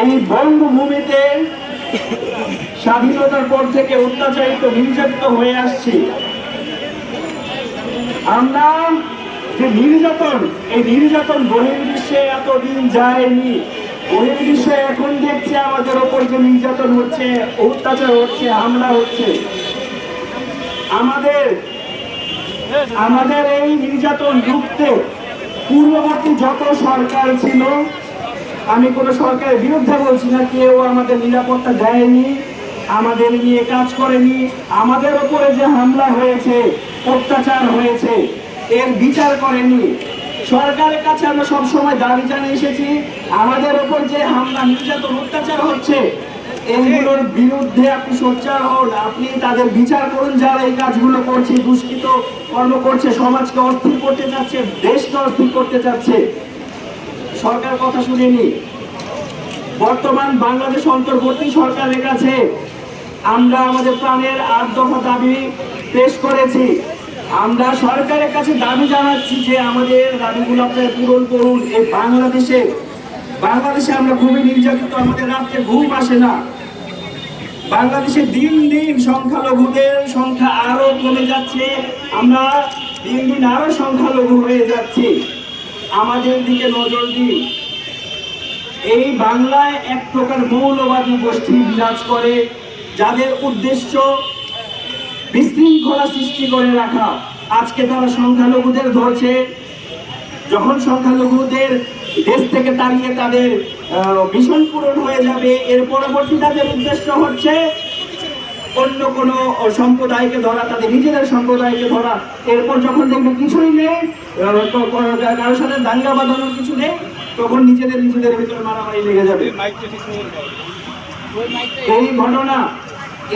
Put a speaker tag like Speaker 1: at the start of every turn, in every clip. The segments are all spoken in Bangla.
Speaker 1: এই বঙ্গভূমিতে স্বাধীনতার পর থেকে অত্যাচারিত, নির্যাতিত হয়ে আসছি। আমরা যে নির্যাতন, এই নির্যাতন বহির্বিশ্বে এতদিন যায়নি। বহির্বিশ্বে এখন দেখছে আমাদের ওপর যে নির্যাতন হচ্ছে, অত্যাচার হচ্ছে, হামলা হচ্ছে। আমাদের আমাদের এই নির্যাতন রুখতে পূর্ববর্তী যত সরকার ছিল আমি কোনো সরকারের বিরুদ্ধে বলছি না, কেউ আমাদের নিরাপত্তা দেয়নি, আমাদের নিয়ে কাজ করেনি, আমাদের ওপরে যে হামলা হয়েছে, অত্যাচার হয়েছে, এর বিচার করেনি। সরকারের কাছে আমরা সব সময় দাবি জানিয়ে এসেছি, আমাদের ওপর যে হামলা, নির্যাতন, অত্যাচার হচ্ছে, এইগুলোর বিরুদ্ধে আপনি সোচ্চার হন, আপনি তাদের বিচার করুন, যারা এই কাজগুলো করছে, দুষ্কৃত কর্ম করছে, সমাজকে অস্থির করতে চাচ্ছে, দেশকে অস্থির করতে চাচ্ছে। সরকার কথা শুনেনি। বর্তমান বাংলাদেশ অন্তর্বর্তী সরকারের কাছে আমরা আমাদের প্রাণের আট দফা দাবি পেশ করেছি। আমরা সরকারের কাছে দাবি জানাচ্ছি যে আমাদের দাবিগুলো আপনারা পূরণ করুন। এই বাংলাদেশে বাংলাদেশে আমরা খুবই নির্যাতিত, আমাদের রাত্রে ঘুম আসে না। বাংলাদেশে দিন দিন সংখ্যালঘুদের সংখ্যা আরও কমে যাচ্ছে। আমরা দিন দিন আরও সংখ্যালঘু হয়ে যাচ্ছি। আমাদের দিকে নজর দিন। এই বাংলায় এক প্রকার মৌলবাদী গোষ্ঠী বিরাজ করে, যাদের উদ্দেশ্য বিশৃঙ্খলা সৃষ্টি করে রাখা। আজকে তারা সংখ্যালঘুদের ধরছে। যখন সংখ্যালঘুদের দেশ থেকে তাড়িয়ে তাদের মিশন পূরণ হয়ে যাবে, এর পরবর্তী তাদের উদ্দেশ্য হচ্ছে অন্য কোনো সম্প্রদায়কে ধরা তাদের নিজেদের সম্প্রদায়কে ধরা এরপর যখন দেখবে কিছুই নেই কারোর সাথে দাঙ্গা বাঁধানোর কিছু নেই তখন নিজেদের নিজেদের ভিতরে মারামারি লেগে যাবে। এই ঘটনা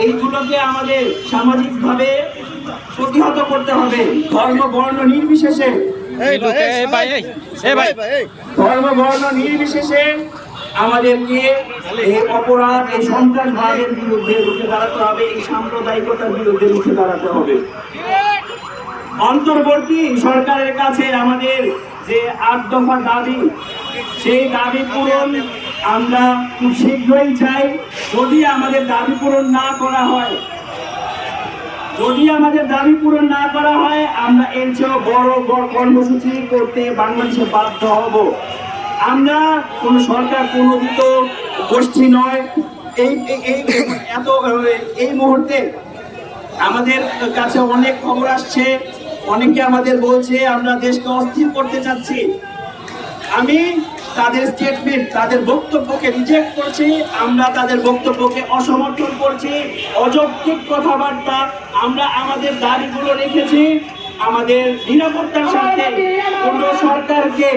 Speaker 1: এইগুলোকে আমাদের সামাজিকভাবে প্রতিহত করতে হবে। ধর্ম বর্ণ নির্বিশেষে। ধর্ম বর্ণ নির্বিশেষে আমাদেরকে এই অপরাধ, এই সন্ত্রাসবাদের বিরুদ্ধে রুখে দাঁড়াতে হবে, এই সাম্প্রদায়িকতার বিরুদ্ধে রুখে দাঁড়াতে হবে। অন্তর্বর্তী সরকারের কাছে আমাদের যে আট দফা দাবি, সেই দাবি পূরণ আমরা খুব শীঘ্রই চাই। যদি আমাদের দাবি পূরণ না করা হয়, যদি আমাদের দাবি পূরণ না করা হয়, আমরা এর চেয়েও বড় বড় কর্মসূচি করতে বাংলাদেশে বাধ্য হব। আমরা কোন সরকার প্রণোদিত গোষ্ঠী নয়। এই, এই- এত, এই মুহূর্তে আমাদের কাছে অনেক খবর আসছে, অনেকে আমাদের বলছে, আমরা দেশকে অস্থির করতে চাচ্ছি। আমি তাদের স্টেটমেন্ট তাদের বক্তব্যকে রিজেক্ট করছি, আমরা তাদের বক্তব্যকে অসমর্থন করছি, অযৌক্তিক কথাবার্তা আমরা আমাদের দাবিগুলো রেখেছি। আমাদের নিরাপত্তার সাথে কোন সরকারকে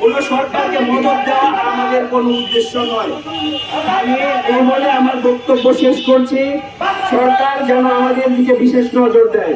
Speaker 1: কোন সরকারকে মদত দেওয়া আমাদের কোনো উদ্দেশ্য নয়। আমি এই বলে আমার বক্তব্য শেষ করছি। সরকার যেন আমাদের দিকে বিশেষ নজর দেয়।